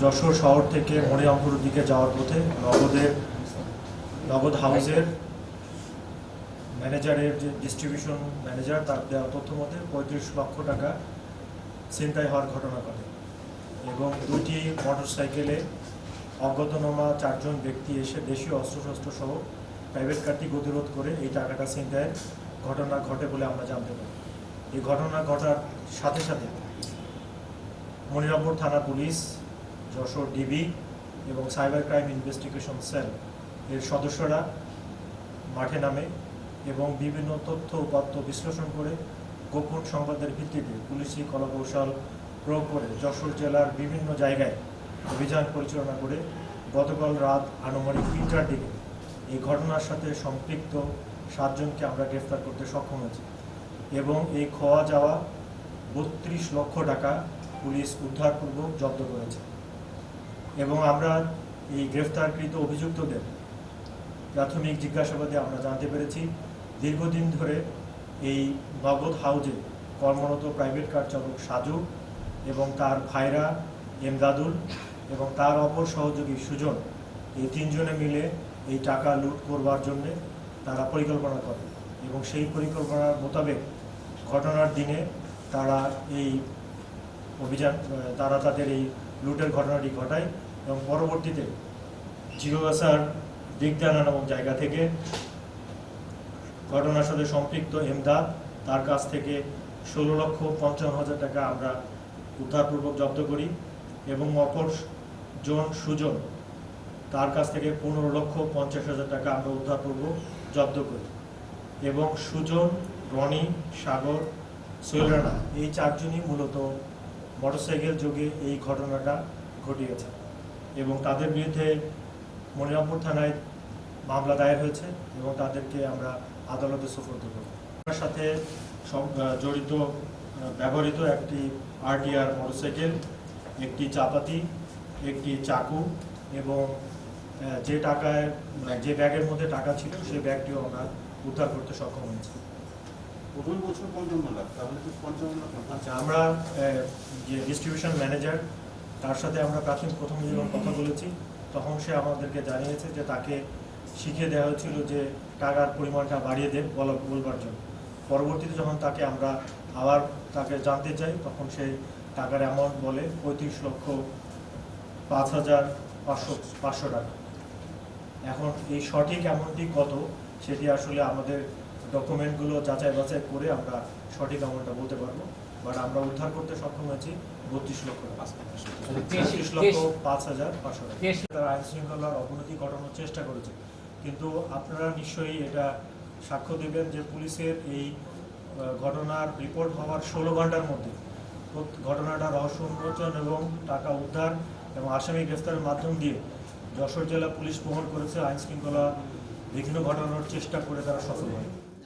যশোর শহর থেকে মণিরামপুরের দিকে যাওয়ার পথে নগদের, নগদ হাউসের ম্যানেজারের যে ডিস্ট্রিবিউশন ম্যানেজার, তার দেওয়া তথ্য মতে পঁয়ত্রিশ লক্ষ টাকা ছিনতাই হওয়ার ঘটনা ঘটে এবং দুইটি মোটরসাইকেলে অজ্ঞাতনামা চারজন ব্যক্তি এসে দেশীয় অস্ত্রশস্ত্র সহ প্রাইভেট কারটি গতিরোধ করে এই টাকাটা ছিনতাইয়ের ঘটনা ঘটে বলে আমরা জানতে পারি। এই ঘটনা ঘটার সাথে সাথে মনিরামপুর থানা পুলিশ যশোর ডিবি এবং সাইবার ক্রাইম ইনভেস্টিগেশন সেল এর সদস্যরা মাঠে নামে এবং বিভিন্ন তথ্য উপাত্ত বিশ্লেষণ করে গোপন সংবাদের ভিত্তিতে পুলিশি কলাকৌশল প্রয়োগ করে যশোর জেলার বিভিন্ন জায়গায় অভিযান পরিচালনা করে গতকাল রাত আনুমানিক তিনটার দিকে এই ঘটনার সাথে সম্পৃক্ত সাতজনকে আমরা গ্রেফতার করতে সক্ষম হয়েছি এবং এই খোয়া যাওয়া বত্রিশ লক্ষ টাকা পুলিশ উদ্ধারপূর্বক জব্দ করেছে। এবং আমরা এই গ্রেফতারকৃত অভিযুক্তদের প্রাথমিক জিজ্ঞাসাবাদে আমরা জানতে পেরেছি, দীর্ঘদিন ধরে এই নগদ হাউজে কর্মরত প্রাইভেট কার চালক সাজু এবং তার ভাইরা এমদাদুল এবং তার অপর সহযোগী সুজন, এই তিনজনে মিলে এই টাকা লুট করবার জন্যে তারা পরিকল্পনা করে এবং সেই পরিকল্পনার মোতাবেক ঘটনার দিনে তারা এই অভিযান, তারা তাদের এই লুটের ঘটনাটি ঘটায়। এবং পরবর্তীতে জিরোগাছার দিগদানা নামক জায়গা থেকে ঘটনার সাথে সম্পৃক্ত এমদাদ, তার কাছ থেকে ষোলো লক্ষ পঞ্চান্ন হাজার টাকা আমরা উদ্ধারপূর্বক জব্দ করি এবং অপর জন সুজন, তার কাছ থেকে পনেরো লক্ষ পঞ্চাশ হাজার টাকা আমরা উদ্ধারপূর্বক জব্দ করি এবং সুজন, রনি, সাগর সোহেল রানা এই চারজনই মূলত মোটরসাইকেল যোগে এই ঘটনাটা ঘটিয়েছে। এবং তাদের বিরুদ্ধে মনিরামপুর থানায় মামলা দায়ের হয়েছে এবং তাদেরকে আমরা আদালতে সুপর্দ করব। তার সাথে জড়িত ব্যবহৃত একটি আরটিআর মোটরসাইকেল একটি চাপাতি একটি চাকু এবং যে টাকায় মানে যে ব্যাগের মধ্যে টাকা ছিল সেই ব্যাগটিও আমরা উদ্ধার করতে সক্ষম হয়েছি। প্রথমে পঞ্চান্ন লাখ তাহলে লাখ আচ্ছা আমরা যে ডিস্ট্রিবিউশন ম্যানেজার তার সাথে আমরা প্রাথমিক প্রথম যখন কথা বলেছি। তখন সে আমাদেরকে জানিয়েছে যে তাকে শিখিয়ে দেওয়া হয়েছিল যে টাকার পরিমাণটা বাড়িয়ে দেন বলা বলবার জন্য। পরবর্তীতে যখন তাকে আমরা আবার তাকে জানতে চাই, তখন সে টাকার অ্যামাউন্ট বলে পঁয়ত্রিশ লক্ষ পাঁচ হাজার পাঁচশো পাঁচশো টাকা। এখন এই সঠিক অ্যামাউন্টটি কত, সেটি আসলে আমাদের ডকুমেন্টগুলো যাচাই বাছাই করে আমরা সঠিক অ্যামাউন্টটা বলতে পারব। বাট আমরা উদ্ধার করতে সক্ষম হয়েছি বত্রিশ লক্ষ পঁচিশ। লক্ষ পাঁচ হাজার পাঁচশো টাকা। তারা আইন শৃঙ্খলার অবনতি ঘটানোর চেষ্টা করেছে। কিন্তু আপনারা নিশ্চয়ই এটা সাক্ষ্য দেবেন যে পুলিশের এই ঘটনার রিপোর্ট হওয়ার ষোলো ঘণ্টার মধ্যে। ঘটনাটা রহস্য উন্মোচন এবং টাকা উদ্ধার এবং আসামি গ্রেফতারের মাধ্যম দিয়ে যশোর জেলা পুলিশ প্রমাণ করেছে আইন শৃঙ্খলা বিঘ্ন ঘটানোর চেষ্টা করে তারা সফল হয়।